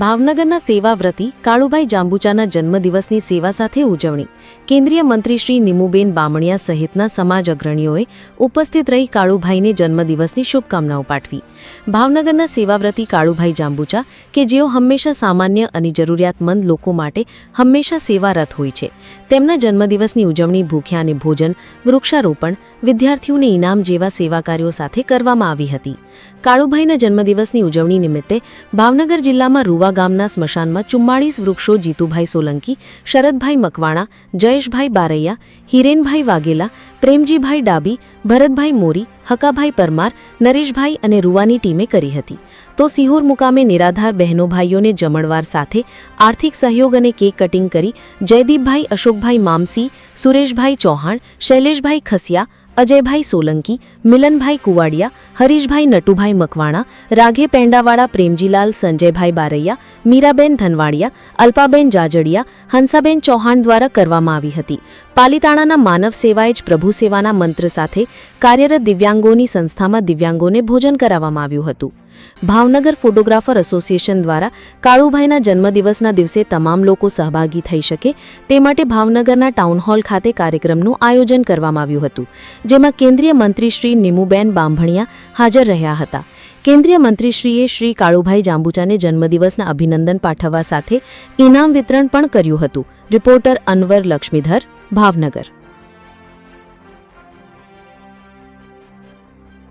ભાવનગરના સેવાવ્રતી કાળુભાઈ જાંબુચાના જન્મદિવસની સેવા સાથે ઉજવણી. કેન્દ્રીય મંત્રી શ્રી નિમુબેન બામણિયા સહિતના સમાજ અગ્રણીઓએ ઉપસ્થિત રહી કાળુભાઈને જન્મદિવસની શુભકામનાઓ પાઠવી. ભાવનગરના સેવાવ્રતી કાળુભાઈ જાંબુચા કે જેઓ હંમેશા સામાન્ય અને જરૂરિયાતમંદ લોકો માટે હંમેશા સેવારત હોય છે. તેમના જન્મદિવસની ઉજવણી ભૂખ્યા અને ભોજન, વૃક્ષારોપણ, વિદ્યાર્થીઓને ઇનામ જેવા સેવા કાર્યો સાથે કરવામાં આવી હતી. કાળુભાઈના જન્મદિવસની ઉજવણી નિમિત્તે ભાવનગર જિલ્લામાં રૂવા ગામના સ્મશાનમાં ચુમ્માળીસ વૃક્ષો જીતુભાઈ સોલંકી, શરદભાઈ મકવાણા, જયેશભાઈ બારૈયા, હિરેનભાઈ વાઘેલા, પ્રેમજીભાઈ ડાબી ભરતભાઈ મોરી હકાભાઈ પરમાર, નરેશભાઈ અને રૂવાની ટીમે કરી હતી. તો સિહોર મુકામે નિરાધાર બહેનો ભાઈઓને જમણવાર સાથે આર્થિક સહયોગ અને કેક કટિંગ કરી જયદીપભાઈ, અશોકભાઈ મામસી, સુરેશભાઈ ચૌહાણ, શૈલેષભાઈ ખસિયા, અજયભાઈ સોલંકી, મિલનભાઈ કુવાડિયા, હરીશભાઈ નટુભાઈ મકવાણા, રાઘે પેંડાવાળા પ્રેમજીલાલ, સંજયભાઈ બારૈયા, મીરાબેન ધનવાડિયા, અલ્પાબેન જાજડિયા, હંસાબેન ચૌહાણ દ્વારા કરવામાં આવી હતી. પાલિતાણાના માનવ સેવાએ જ પ્રભુ સેવાના મંત્ર સાથે કાર્યરત દિવ્યાંગોની સંસ્થામાં દિવ્યાંગોને ભોજન કરાવવામાં આવ્યું હતું. ભાવનગર ફોટોગ્રાફર એસોસિએશન દ્વારા કાળુભાઈના જન્મદિવસના દિવસે તમામ લોકો સહભાગી થઈ શકે તે માટે ભાવનગરના ટાઉન હોલ ખાતે કાર્યક્રમનું આયોજન કરવામાં આવ્યું હતું, જેમાં કેન્દ્રીય મંત્રી શ્રી નિમુબેન બાંભણિયા હાજર રહ્યા હતા. કેન્દ્રીય મંત્રીશ્રીએ શ્રી કાળુભાઈ જાંબુચાને જન્મદિવસના અભિનંદન પાઠવવા સાથે ઇનામ વિતરણ પણ કર્યું હતું. રિપોર્ટર અનવર લક્ષ્મીધર ભાવનગર.